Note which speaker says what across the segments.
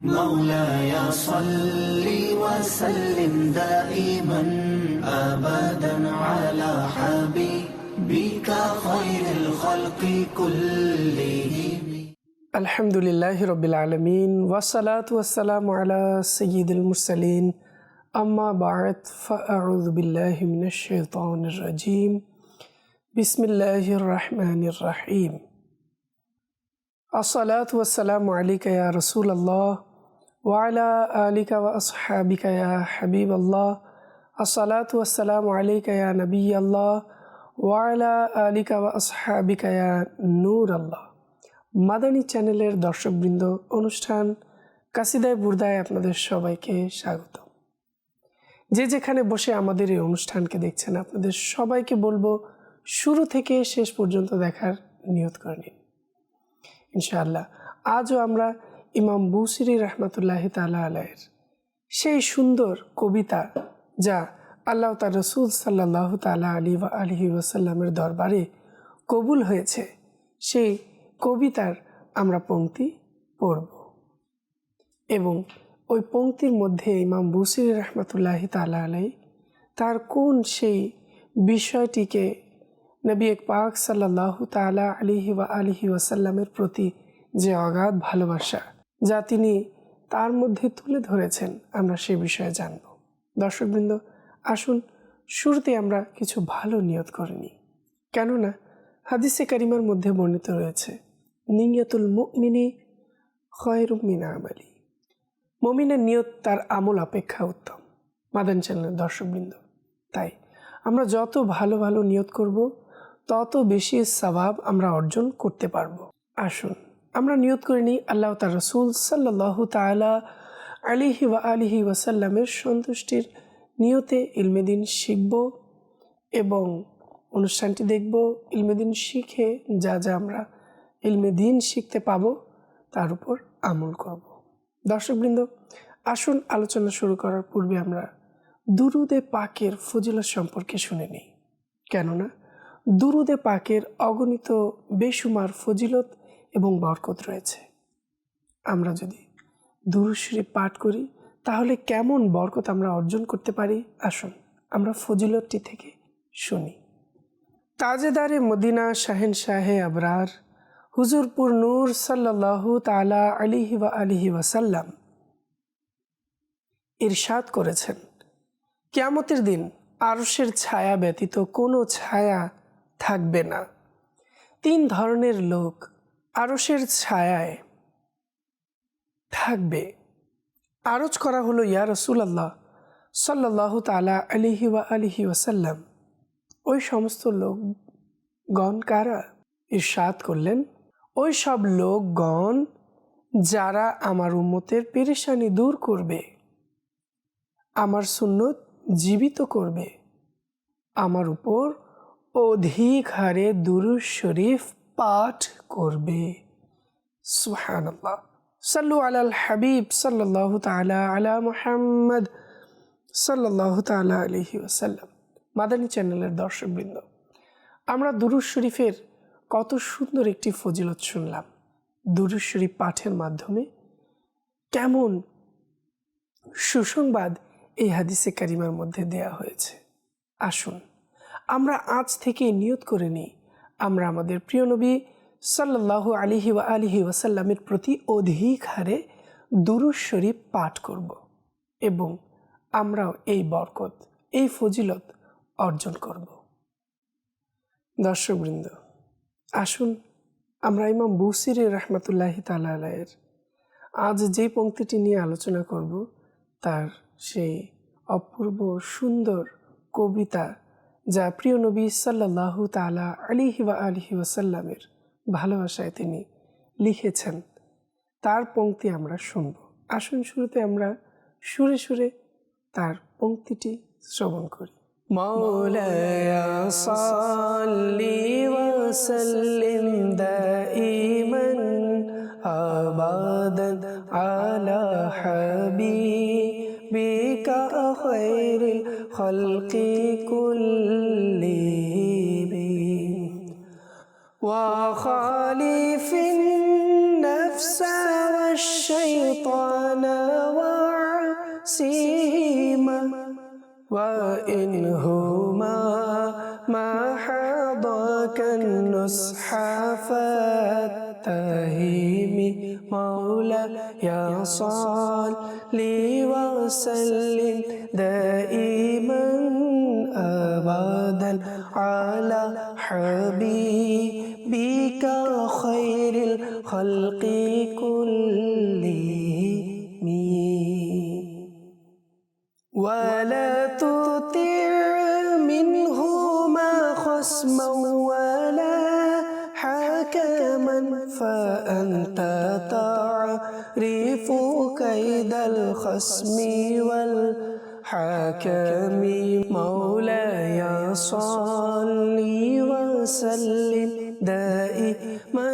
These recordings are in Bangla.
Speaker 1: مولاي صل وسلم دائما ابدا على حبيبك خير الخلق كلهم.
Speaker 2: الحمد لله رب العالمين والصلاة والسلام على سيد المرسلين أما بعد فأعوذ بالله من الشيطان الرجيم بسم الله الرحمن الرحيم الصلاة والسلام عليك يا رسول الله ওয়ালা আলিকা ওয়াসহাবিকা ইয়া হাবিব আল্লাহ আসসালাতু ওয়াসসালামু আলাইকা ইয়া নবী আল্লাহ ওয়ালা আলিকা ওয়াসহাবিকা ইয়া নূর আল্লাহ মাদানী চ্যানেলের দর্শকবৃন্দ, অনুষ্ঠান কাসিদায় বুর্দায় আপনাদের সবাইকে স্বাগত। যে যেখানে বসে আমাদের এই অনুষ্ঠানকে দেখছেন, আপনাদের সবাইকে বলব শুরু থেকে শেষ পর্যন্ত দেখার নিয়ত করে নিন। ইনশাআল্লাহ, আজও আমরা ইমাম বুসিরি রহমতুল্লাহ তালা আলায়ের সেই সুন্দর কবিতা যা আল্লাহ তার রসুল সাল্লাহ তালা আলী বা আলহি ওসাল্লামের দরবারে কবুল হয়েছে, সেই কবিতার আমরা পংক্তি পড়ব। এবং ওই পংক্তির মধ্যে ইমাম বুসির রহমতুল্লাহ তালা আলাই তার কোন সেই বিষয়টিকে নবী এক পাক সাল্লাহ তালা আলিহি ওয়া আলিহি ওয়াসাল্লামের প্রতি যে অগাধ ভালোবাসা যা তিনি তার মধ্যে তুলে ধরেছেন, আমরা সে বিষয়ে জানব। দর্শকবৃন্দ, আসুন শুরুতে আমরা কিছু ভালো নিয়ত করে নিই। কেননা, হাদিসে কারিমার মধ্যে বর্ণিত রয়েছে, নিয়তুল মুমিনি খয়রুম মিনা আমালি। মমিনের নিয়ত তার আমল অপেক্ষা উত্তম। মাদান চ্যানেলের দর্শকবৃন্দ, তাই আমরা যত ভালো ভালো নিয়ত করব, তত বেশি সবাব আমরা অর্জন করতে পারব। আসুন আমরা নিয়ত করে নিই আল্লাহ তার রসুল সাল্লাহ তালা আলিহি ওয়া আলিহি ওয়াসাল্লামের সন্তুষ্টির নিয়তে ইলমেদিন শিখব এবং অনুষ্ঠানটি দেখব। ইলমেদিন শিখে যা যা আমরা ইলমেদিন শিখতে পাব তার উপর আমল করব। দর্শকবৃন্দ, আসুন আলোচনা শুরু করার পূর্বে আমরা দুরুদে পাকের ফজিলত সম্পর্কে শুনে নিই। কেননা দুরুদে পাকের অগণিত বেসুমার ফজিলত এবং বরকত রয়েছে। আমরা যদি দুরুশ্রী পাঠ করি, তাহলে কেমন বরকত আমরা অর্জন করতে পারি? আসুন, আমরা ফজিলতটি থেকে শুনি। তাজেদারে মদিনা শাহেন শাহে আবরার, হুজুরপুর নূর সাল্লাহু তালা আলিহি ওয়া আলিহি ওয়াসাল্লাম ইরশাদ করেছেন, কেয়ামতের দিন আরসের ছায়া ব্যতীত কোনো ছায়া থাকবে না। তিন ধরনের লোক আরসের ছায়ায় থাকবে। আরজ করা হলো, ইয়া রসুলাল্লাহ সাল্লাহ তালা আলিহি ওয়া আলিহি ওয়াসাল্লাম। ওই সমস্ত লোক গণ কারা? ইরশাদ করলেন, ওই সব লোকগণ যারা আমার উম্মতের পেরেশানি দূর করবে, আমার সুন্নত জীবিত করবে, আমার উপর অধিক হারে দুরুজ শরীফ পাঠ করবে। সুহানাল্লাহ সাল্লু আলাল হাবিব সাল্লাহ তালা আলা মুহাম্মদ সাল্লাহ তালা আলহি ওসাল্লাম মাদানী চ্যানেলের দর্শকবৃন্দ, আমরা দুরুজ শরীফের কত সুন্দর একটি ফজিলত শুনলাম। দুরুজ শরীফ পাঠের মাধ্যমে কেমন সুসংবাদ এই হাদিসে কারিমার মধ্যে দেয়া হয়েছে। আসুন, আমরা আজ থেকে নিয়ত করে নিই আমরা আমাদের প্রিয় নবী সাল্লাহ আলিহি ওয়া আলিহি ওয়াসাল্লামের প্রতি অধিক হারে দুরুজ শরীফ পাঠ করব এবং আমরাও এই বরকত, এই ফজিলত অর্জন করব। দর্শকবৃন্দ, আসুন আমরা ইমাম বুসির রহমতুল্লাহি তালায়ের আজ যে পঙ্ক্তিটি নিয়ে আলোচনা করব, তার সেই অপূর্ব সুন্দর কবিতা যা প্রিয় নবী সাল্লাহ তালা আলিহি বা আলিহি ওয়াসাল্লামের ভালোবাসায় তিনি লিখেছেন তার পঙ্ক্তি আমরা শুনব আসুন শুরুতে আমরা সুরে সুরে তার পঙ্ক্তিটি শ্রবণ করি مولاي صل وسلم دائما أبدا على حبيبك خير خلقي كلهم وخالف النفس والشيطان وعسيهما وإن هما ما حضاك النصح مولا مولاي صلي وسلم دائما. أبدا على حبيبك خير الخلق كلهم. ولا تطع منهما خصما ولا حكما فأنت تعرف كيد الخصم والحكم مولاي صل وسلم دائما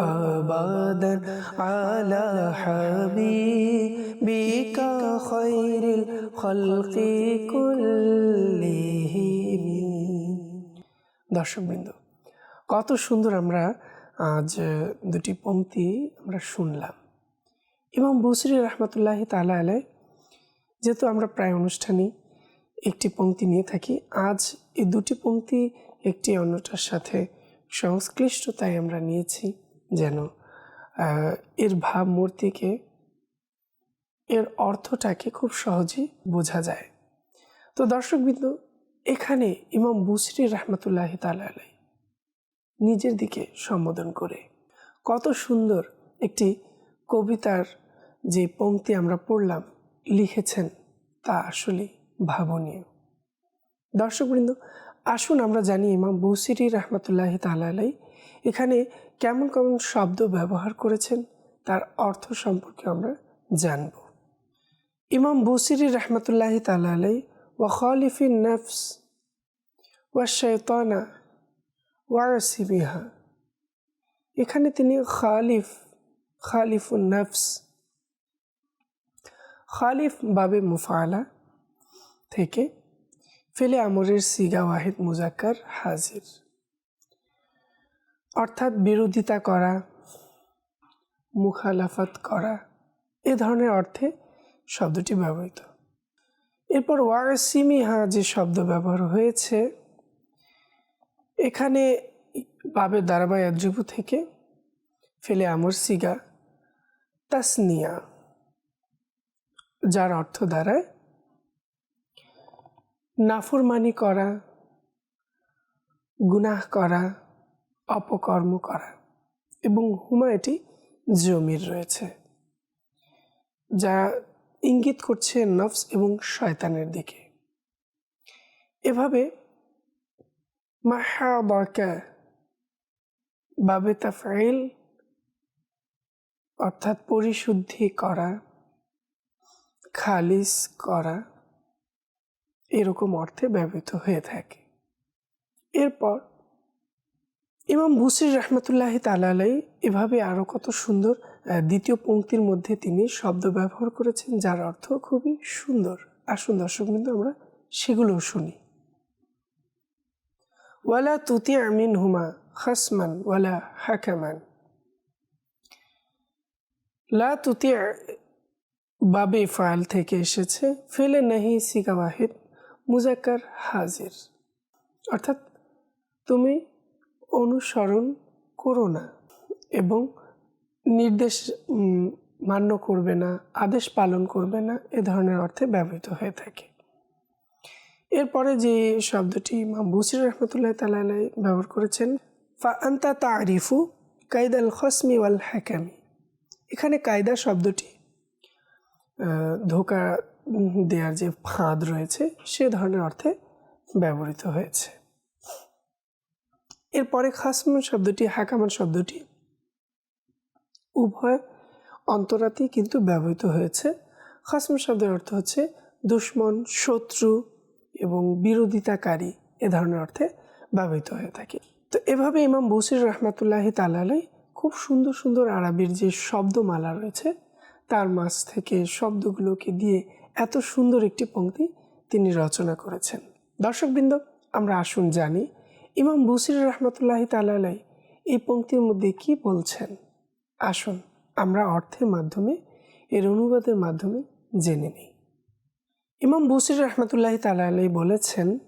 Speaker 2: أبدا على حبيبك خير الخلق كلهم দর্শকবৃন্দ কত সুন্দর আমরা আজ দুটি পংক্তি আমরা শুনলাম ইমাম বসরি রহমতুল্লাহ তালা আলাই যেহেতু আমরা প্রায় অনুষ্ঠানে একটি পংক্তি নিয়ে থাকি, আজ এই দুটি পংক্তি একটি অন্যটার সাথে সংশ্লিষ্টতায় আমরা নিয়েছি যেন এর ভাবমূর্তিকে, এর অর্থটাকে খুব সহজেই বোঝা যায়। তো দর্শকবৃন্দ, এখানে ইমাম বুসরি রহমতুল্লাহ তালা আলাই নিজের দিকে সম্বোধন করে, কত সুন্দর একটি কবিতার যে পংক্তি আমরা পড়লাম লিখেছেন তা আসলে ভাবনীয়। দর্শকবৃন্দ, আসুন আমরা জানি ইমাম বৌসিরি রহমতুল্লাহ তালাই এখানে কেমন কেমন শব্দ ব্যবহার করেছেন, তার অর্থ সম্পর্কে আমরা জানব। ইমাম বৌসিরি রহমতুল্লাহ তালাই ওয়াখালিফিন নফস ওয়া শৈতানা ওয়ারসিবিহা এখানে তিনি খালিফ, খালিফুন নফস খালিফ বাবে মুফালা থেকে ফেলে আমরের সিগা ওয়াহিদ মুজাক্কার হাজির। অর্থাৎ বিরোধিতা করা, মুখালাফাত করা, এ ধরনের অর্থে শব্দটি ব্যবহৃত। এরপর ওয়ারসিমিহা যে শব্দ ব্যবহার হয়েছে, এখানে বাবে দারাবাই আদ্রিবু থেকে ফেলে আমর সিগা তাসনিয়া। যার অর্থ দ্বারায় নাফরমানি করা, গুনাহ করা, অপকর্ম করা এবং হুমা এটি জমির রয়েছে, যা ইঙ্গিত করছে নফস এবং শয়তানের দিকে। এভাবে মাহাবাকা বাবে তাফাইল অর্থাৎ পরিশুদ্ধি করা খালিস করা এরকম অর্থে ব্যবহৃত হয়ে থাকে। এরপর ইমাম বুসির রহমতুল্লাহ তালাই এভাবে আরও কত সুন্দর দ্বিতীয় পংক্তির মধ্যে তিনি শব্দ ব্যবহার করেছেন, যার অর্থ খুবই সুন্দর। আসুন দর্শক কিন্তু আমরা সেগুলোও শুনি। ওয়ালা তুতি আমিন হুমা খাসমান ওয়ালা হাকামান। লা তুতি বাবে ফাইল থেকে এসেছে ফেলে নাহি সিকা ওয়াহিদ মুজাক্কার হাজির। অর্থাৎ তুমি অনুসরণ করো না এবং নির্দেশ মান্য করবে না, আদেশ পালন করবে না, এ ধরনের অর্থে ব্যবহৃত হয়ে থাকে। এরপরে যে শব্দটি ইমাম বুসির রহমতুল্লাহ তালাই ব্যবহার করেছেন, ফা আন্তা তারিফু কায়দাল খসমি ওয়াল হ্যাকামি এখানে কায়দা শব্দটি ধোকা দেওয়ার যে ফাঁদ রয়েছে, সে ধরনের অর্থে ব্যবহৃত হয়েছে। এরপরে খাসমান শব্দটি হাকামান শব্দটি উভয় অন্তরাতেই কিন্তু ব্যবহৃত হয়েছে। খাসমান শব্দের অর্থ হচ্ছে দুশ্মন, শত্রু এবং বিরোধিতাকারী, এ ধরনের অর্থে ব্যবহৃত হয়ে থাকে। তো এভাবে ইমাম বসির রহমাতুল্লাহি তালাই খুব সুন্দর সুন্দর আরবির যে শব্দমালা রয়েছে তার মাঝ থেকে শব্দগুলোকে দিয়ে এত সুন্দর একটি পংক্তি তিনি রচনা করেছেন। দর্শকবৃন্দ, আমরা আসুন জানি, ইমাম বসির রহমতুল্লাহি তালাই এই পংক্তির মধ্যে কি বলছেন? আসুন, আমরা অর্থের মাধ্যমে, এর অনুবাদের মাধ্যমে জেনে নিই। ইমাম বসির রহমতুল্লাহ তালা আলাই বলেছেন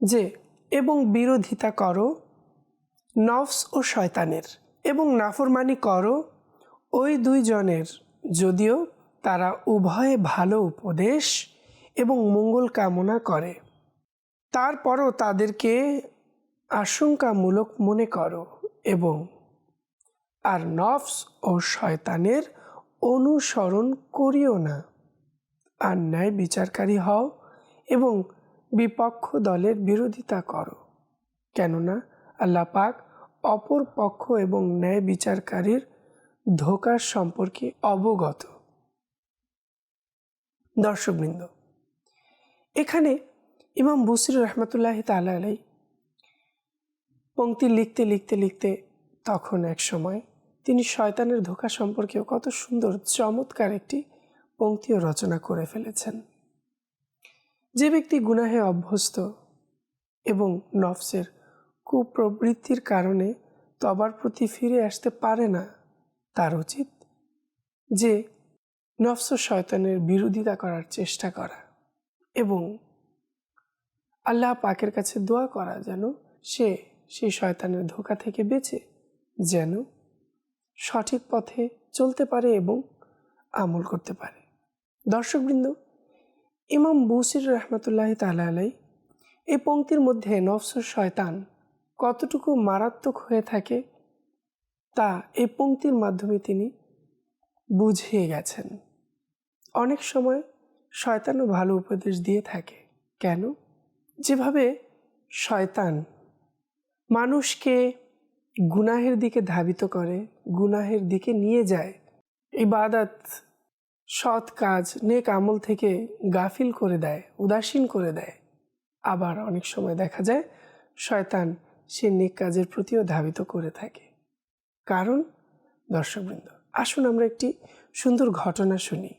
Speaker 2: যে, এবং বিরোধিতা করো, নফস ও শয়তানের, এবং নাফরমানি করো, ওই দুইজনের যদিও তারা উভয়ে ভালো উপদেশ এবং মঙ্গল কামনা করে। তারপরও তাদেরকে আশঙ্কামূলক মনে করো এবং আর নফস ও শয়তানের অনুসরণ করিও না। আর ন্যায় বিচারকারী হও এবং বিপক্ষ দলের বিরোধিতা করো। কেননা আল্লাহ পাক অপর পক্ষ এবং ন্যায় বিচারকারীর ধোকার সম্পর্কে অবগত। দর্শকবৃন্দ, এখানে ইমাম বসির রহমতুল্লাহ তালা আলাই পঙ্ক্তি লিখতে লিখতে লিখতে তখন এক সময় তিনি শয়তানের ধোকা সম্পর্কেও কত সুন্দর, চমৎকার একটি পঙ্ক্তিও রচনা করে ফেলেছেন। যে ব্যক্তি গুনাহে অভ্যস্ত এবং নফসের কুপ্রবৃত্তির কারণে তবার প্রতি ফিরে আসতে পারে না তার উচিত যে নফস শয়তানের বিরোধিতা করার চেষ্টা করা এবং আল্লাহ পাকের কাছে দোয়া করা যেন সে সেই শয়তানের ধোকা থেকে বেঁচে যেন সঠিক পথে চলতে পারে এবং আমল করতে পারে। দর্শকবৃন্দ, ইমাম বুসির রহমতুল্লাহ তালা আলাই এই পঙ্ক্তির মধ্যে নফস শয়তান কতটুকু মারাত্মক হয়ে থাকে তা এই পঙ্ক্তির মাধ্যমে তিনি বুঝিয়ে গেছেন। অনেক সময় শয়তানও ভালো উপদেশ দিয়ে থাকে। কেন? যেভাবে শয়তান মানুষকে গুনাহের দিকে ধাবিত করে, গুনাহের দিকে নিয়ে যায়, ইবাদত, সৎ কাজ, নেক আমল থেকে গাফিল করে দেয়, উদাসীন করে দেয়। আবার অনেক সময় দেখা যায় শয়তান সে নেক কাজের প্রতিও ধাবিত করে থাকে। কারণ দর্শকবৃন্দ, আসুন আমরা একটি সুন্দর ঘটনা শুনি।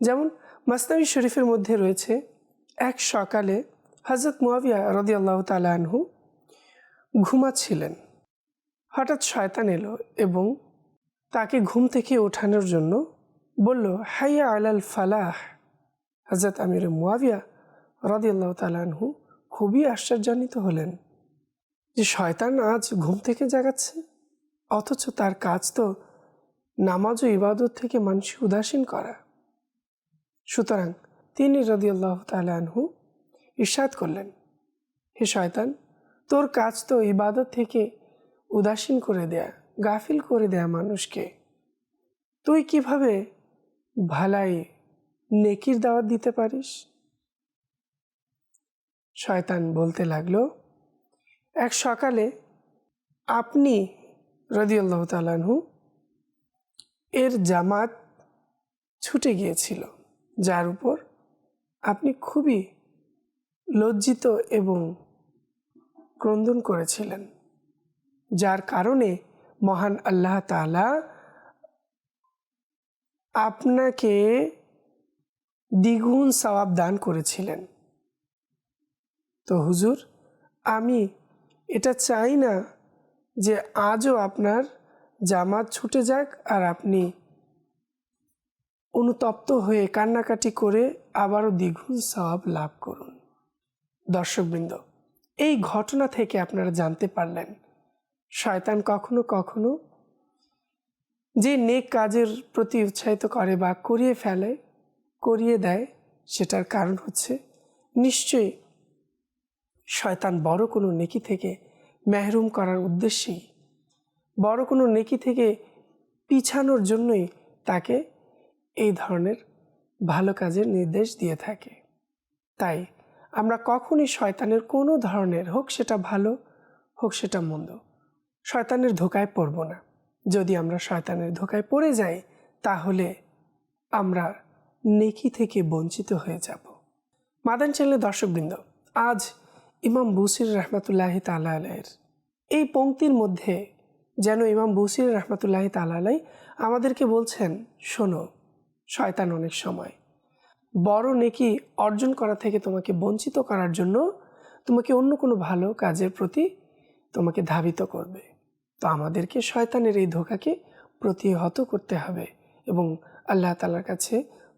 Speaker 2: যেমন মাসনাবি শরীফের মধ্যে রয়েছে, এক সকালে হজরত মুয়াবিয়া রদিয়াল্লাহ তালাহু ঘুমাচ্ছিলেন। হঠাৎ শয়তান এলো এবং তাকে ঘুম থেকে ওঠানোর জন্য বলল, হাইয়া আলাল ফালাহ। হজরত আমির মুয়াবিয়া রদিয়াল্লাহ তালাহু খুবই আশ্চর্যান্বিত হলেন যে শয়তান আজ ঘুম থেকে জাগাচ্ছে। অথচ তার কাজ তো নামাজ ও ইবাদত থেকে মানুষ উদাসীন করা। সুতরাং তিনি রদিয়াল্লাহ তালাহু ইরশাদ করলেন, হে শয়তান, তোর কাজ তো ইবাদত থেকে উদাসীন করে দেয়া, গাফিল করে দেয়া মানুষকে। তুই কীভাবে ভালাই নেকির দাওয়াত দিতে পারিস? শয়তান বলতে লাগল, এক সকালে আপনি রদিউল্লাহ তালানহু এর জামাত ছুটে গিয়েছিল, যার উপর আপনি খুবই লজ্জিত এবং ক্রন্দন করেছিলেন, যার কারণে মহান আল্লাহ তালা আপনাকে দ্বিগুণ সওয়াব দান করেছিলেন। তো হুজুর, আমি এটা চাই না যে আজও আপনার জামাত ছুটে যাক আর আপনি অনুতপ্ত হয়ে কান্নাকাটি করে আবারও দ্বিগুণ সওয়াব লাভ করুন। দর্শকবৃন্দ, এই ঘটনা থেকে আপনারা জানতে পারলেন, শয়তান কখনো কখনো যে নেক কাজের প্রতি উৎসাহিত করে বা করিয়ে ফেলে, করিয়ে দেয়, সেটার কারণ হচ্ছে নিশ্চয়ই শয়তান বড় কোনো নেকি থেকে মেহরুম করার উদ্দেশ্যেই। বড় কোনো নেকি থেকে পিছানোর জন্যই তাকে এই ধরনের ভালো কাজের নির্দেশ দিয়ে থাকে। তাই আমরা কখনই শয়তানের কোনো ধরনের হোক সেটা ভালো, হোক সেটা মন্দ, শয়তানের ধোকায় পড়ব না। যদি আমরা শয়তানের ধোকায় পড়ে যাই, তাহলে আমরা নেকি থেকে বঞ্চিত হয়ে যাব। মাদান চ্যানেলের দর্শকবৃন্দ, আজ ইমাম বুসির রহমতুল্লাহ তালা আলাইয়ের এই পঙ্ক্তির মধ্যে যেন ইমাম বুসির রহমতুল্লাহ তালা আলাই আমাদেরকে বলছেন, শোনো, শয়তান অনেক সময় বড় নেকি অর্জন করা থেকে তোমাকে বঞ্চিত করার জন্য তোমাকে অন্য কোনো ভালো কাজের প্রতি তোমাকে ধাবিত করবে। তো আমাদেরকে শয়তানের এই ধোকাকে প্রতিহত করতে হবে এবং আল্লাহ তালার কাছে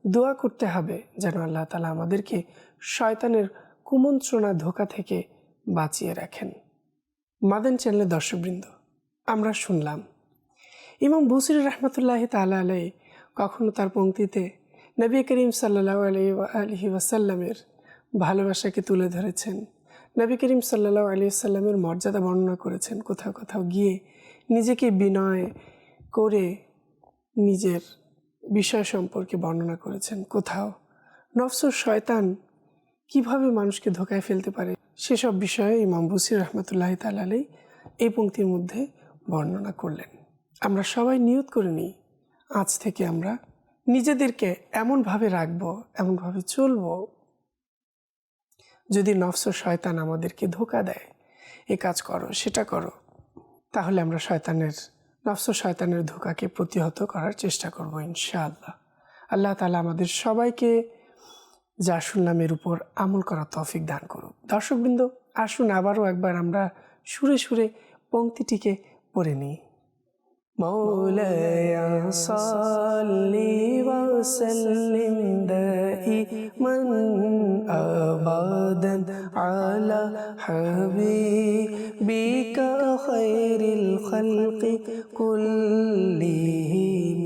Speaker 2: দোয়া করতে হবে যেন আল্লাহ তালা আমাদেরকে শয়তানের কুমন্ত্রণা ধোকা থেকে বাঁচিয়ে রাখেন। মাদেন চ্যানেলের দর্শকবৃন্দ, আমরা শুনলাম। ইমাম বুসির রহমতুল্লাহ তালা আলাই কখনো তার পঙ্ক্তিতে নবী করিম সাল্লাহ আলি আলহি ওয়াসাল্লামের ভালোবাসাকে তুলে ধরেছেন। নবী করিম সাল্লাহ আলি সাল্লামের মর্যাদা বর্ণনা করেছেন কোথাও কোথাও গিয়ে নিজেকে বিনয় করে নিজের বিষয় সম্পর্কে বর্ণনা করেছেন। কোথাও নফসর শয়তান কীভাবে মানুষকে ধোকায় ফেলতে পারে সেসব বিষয়ে ইমাম বসির রহমতুল্লাহ তালাই এই পঙ্ক্তির মধ্যে বর্ণনা করলেন। আমরা সবাই নিয়ত করে নিই, আজ থেকে আমরা নিজেদেরকে এমনভাবে রাখব, এমনভাবে চলবো, যদি নফস শয়তান আমাদেরকে ধোকা দেয়, এ কাজ করো, সেটা করো, তাহলে আমরা শয়তানের, নফস শয়তানের ধোকাকে প্রতিহত করার চেষ্টা করব ইনশাআল্লাহ। আল্লাহ তালা আমাদের সবাইকে যা শুনলাম এর উপর আমল করার তৌফিক দান করুক দর্শকবৃন্দ আসুন আবারও একবার আমরা সুরে সুরে পংক্তিটিকে পড়ে নিই مولاي صل وسلم دائما ابدا على حبيبك خير الخلق كلهم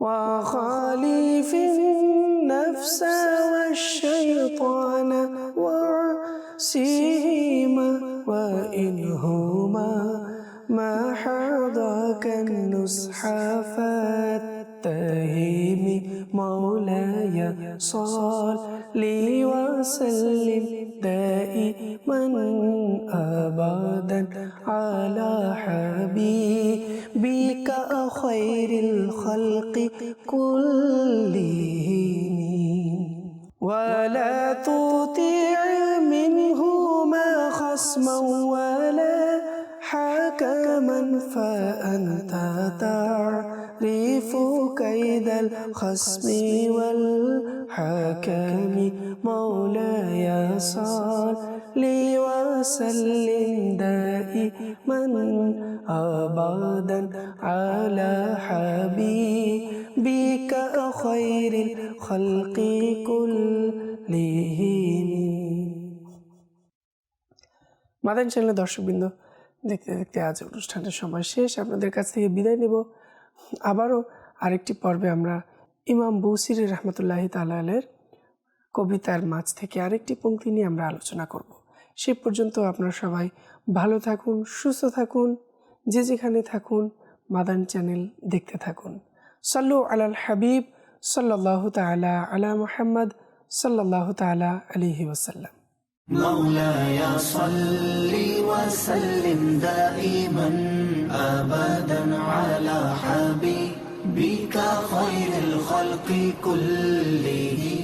Speaker 2: وخالف النفس والشيطان وعصيهما وإنهما ما حضاك النصح فاتهم. مولاي صل وسلم دائما أبدا على حبيبك خير الخلق كلهم. ولا تطيع منهما خصما ولا حكما فأنت تعرف كيد الخصم والحكم مولاي صل وسلم دائما أبدا على حبيبك. خير الخلق كلهم মাদান চ্যানেলের দর্শকবৃন্দ দেখতে দেখতে আজ অনুষ্ঠানের সময় শেষ আপনাদের কাছ থেকে বিদায় নেব আবারও আরেকটি পর্বে আমরা ইমাম বৌসির রহমতুল্লাহ তালের কবিতার মাঝ থেকে আরেকটি পঙ্ক্তি নিয়ে আমরা আলোচনা করব সে পর্যন্ত আপনারা সবাই ভালো থাকুন সুস্থ থাকুন যে যেখানে থাকুন মাদান চ্যানেল দেখতে থাকুন صلوا على الحبيب صلى الله تعالى على محمد صلى الله تعالى عليه وسلم.
Speaker 1: مولاي صل وسلم دائما ابدا على حبيبك خير الخلق كلهم.